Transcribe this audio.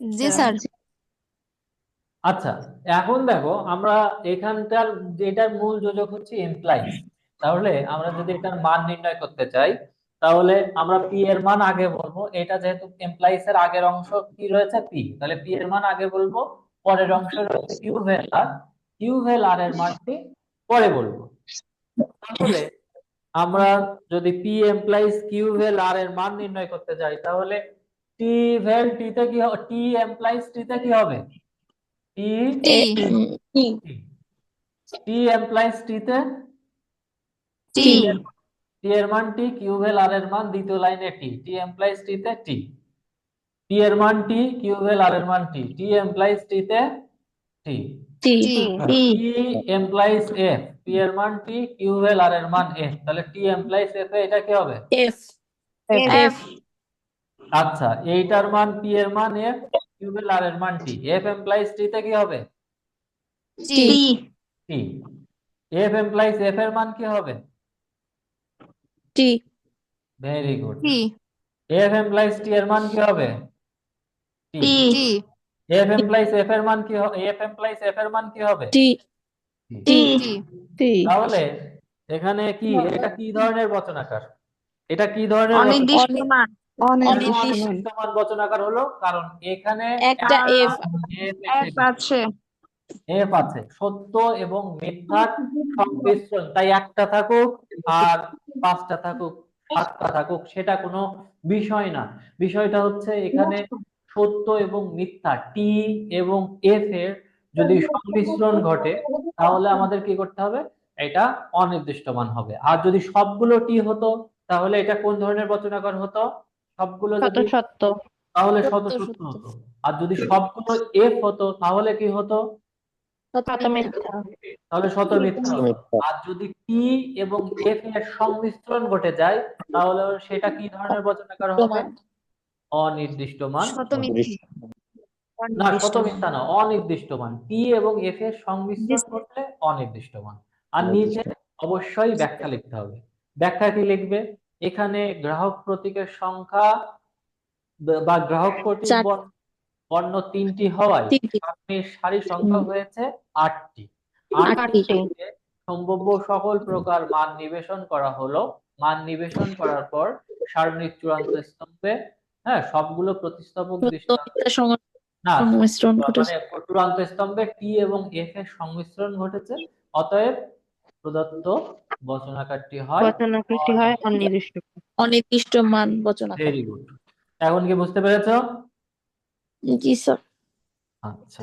জি আচ্ছা স্যার। আচ্ছা এখন দেখো আমরা এখানকার এটার মূল যোজক হচ্ছে এমপ্লয়িজ তাহলে আমরা যদি এটার মান নির্ণয় করতে চাই তাহলে আমরা পি এর মান আগে বলব। এটা যেহেতু এমপ্লয়িজ এর আগের অংশ কি রয়েছে? পি তাহলে পি এর মান আগে বলব পরের অংশ রয়েছে কিউ ভেল আর কিউ ভেল আর এর মানটি পরে বলব। তাহলে আমরা যদি পি এমপ্লয়িজ কিউ ভেল আর এর মান নির্ণয় করতে যাই তাহলে টি ভেল টি তে কি হবে? টি এমপ্লয়িজ টি তে কি হবে? টি টি টি এমপ্লয়িজ টি তে? টি টি এর মান টি কিউভেল আর এর মান দ্বিতীয় লাইনে টি টি এমপ্লয়িজ টি তে টি টি এর মান টি কিউভেল আর এর মান টি টি এমপ্লয়িজ টি তে টি টি এমপ্লয়িজ এফ টি এর মান টি কিউভেল আর এর মান এফ তাহলে টি এমপ্লয়িজ এফ এ এটা কি হবে? এফ এফ আচ্ছা এইটার মান পি এর মান এফ কিউভেল আর এর মান টি এফ এমপ্লয়িজ টি তে কি হবে? T T F employees F এর মান কি হবে? T very good T F employees T এর মান কি হবে? T T F employees F এর মান কি হবে এফ এমপ্লয়িজ এফ এর মান কি হবে? টি টি টি তাহলে এখানে কি এটা কি ধরনের বচনাকার এটা কি ধরনের অনির্দিষ্ট মান। অনির্দিষ্ট মান। অনির্দিষ্ট মান বচনাকার হলো কারণ এখানে একটা এফ। এফ আছে। এফ আছে। সত্য এবং মিথ্যার সংমিশ্রণ। তাই একটা থাকুক আর পাঁচটা থাকুক সাতটা থাকুক সেটা কোনো বিষয় না। বিষয়টা হচ্ছে এখানে সত্য এবং মিথ্যা টি এবং এফ এর যদি সংমিশ্রণ ঘটে তাহলে আমাদের কি করতে হবে? এটা অনির্দিষ্ট মান হবে। আর যদি সবগুলো টি হতো তাহলে এটা কোন ধরনের বচনাকার হতো? সবগুলো যদি সত্য। তাহলে শত সত্য। হতো। আর যদি সবগুলো এফ হতো তাহলে কি হতো? শত মিথ্যা। তাহলে শত মিথ্যা। হতো আর যদি টি এবং এফ এর সংমিশ্রণ ঘটে যায় তাহলে সেটা কি ধরনের বচনাকার হবে? অনির্দিষ্ট মান। না শত মিথ্যা না অনির্দিষ্ট মান। টি এবং এফ এর সংমিশ্রণ ঘটলে অনির্দিষ্ট মান। আর নিচে অবশ্যই ব্যাখ্যা লিখতে হবে। ব্যাখ্যা কি লিখবে? এখানে গ্রাহক প্রতীকের সংখ্যা বা- গ্রাহক প্রতীক বর্ণ- তিনটি হওয়ায় তিনটি। সারি সংখ্যা হয়েছে আটটি। আটটি। সম্ভাব্য সকল প্রকার মান নিবেশন করা হলো। মান নিবেশন করার পর সারণীর চূড়ান্ত স্তম্ভে হ্যাঁ সবগুলো প্রতিস্থাপক না মানে চূড়ান্ত স্তম্ভে টি এবং এফ এর সংমিশ্রণ ঘটেছে। অতএব প্রদত্ত বচনাকারটি হয় বচনাকৃতি হয় অনির্দিষ্ট অনির্দিষ্ট মান। বচনাকার। ভেরি গুড এখন কি বুঝতে পেরেছ? জি স্যার আচ্ছা।